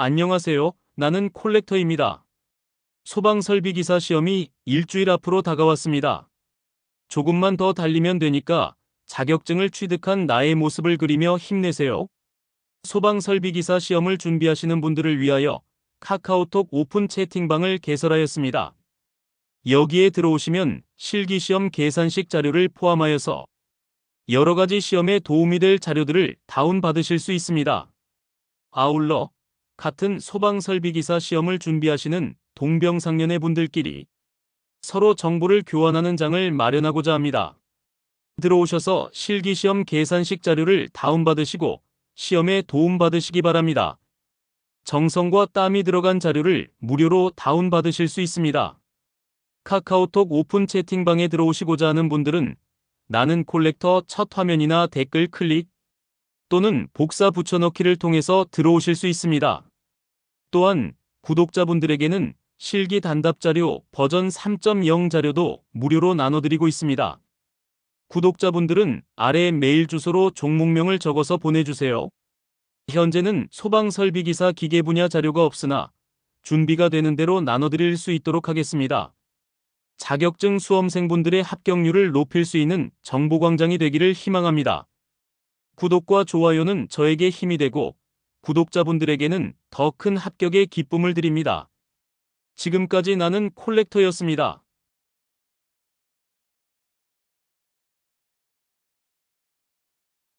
안녕하세요. 나는 콜렉터입니다. 소방설비기사 시험이 일주일 앞으로 다가왔습니다. 조금만 더 달리면 되니까 자격증을 취득한 나의 모습을 그리며 힘내세요. 소방설비기사 시험을 준비하시는 분들을 위하여 카카오톡 오픈 채팅방을 개설하였습니다. 여기에 들어오시면 실기시험 계산식 자료를 포함하여서 여러 가지 시험에 도움이 될 자료들을 다운받으실 수 있습니다. 아울러 같은 소방설비기사 시험을 준비하시는 동병상련의 분들끼리 서로 정보를 교환하는 장을 마련하고자 합니다. 들어오셔서 실기시험 계산식 자료를 다운받으시고 시험에 도움받으시기 바랍니다. 정성과 땀이 들어간 자료를 무료로 다운받으실 수 있습니다. 카카오톡 오픈 채팅방에 들어오시고자 하는 분들은 나는 콜렉터 첫 화면이나 댓글 클릭 또는 복사 붙여넣기를 통해서 들어오실 수 있습니다. 또한 구독자분들에게는 실기 단답 자료 버전 3.0 자료도 무료로 나눠드리고 있습니다. 구독자분들은 아래 메일 주소로 종목명을 적어서 보내주세요. 현재는 소방설비기사 기계 분야 자료가 없으나 준비가 되는 대로 나눠드릴 수 있도록 하겠습니다. 자격증 수험생분들의 합격률을 높일 수 있는 정보광장이 되기를 희망합니다. 구독과 좋아요는 저에게 힘이 되고 구독자분들에게는 더 큰 합격의 기쁨을 드립니다. 지금까지 나는 콜렉터였습니다.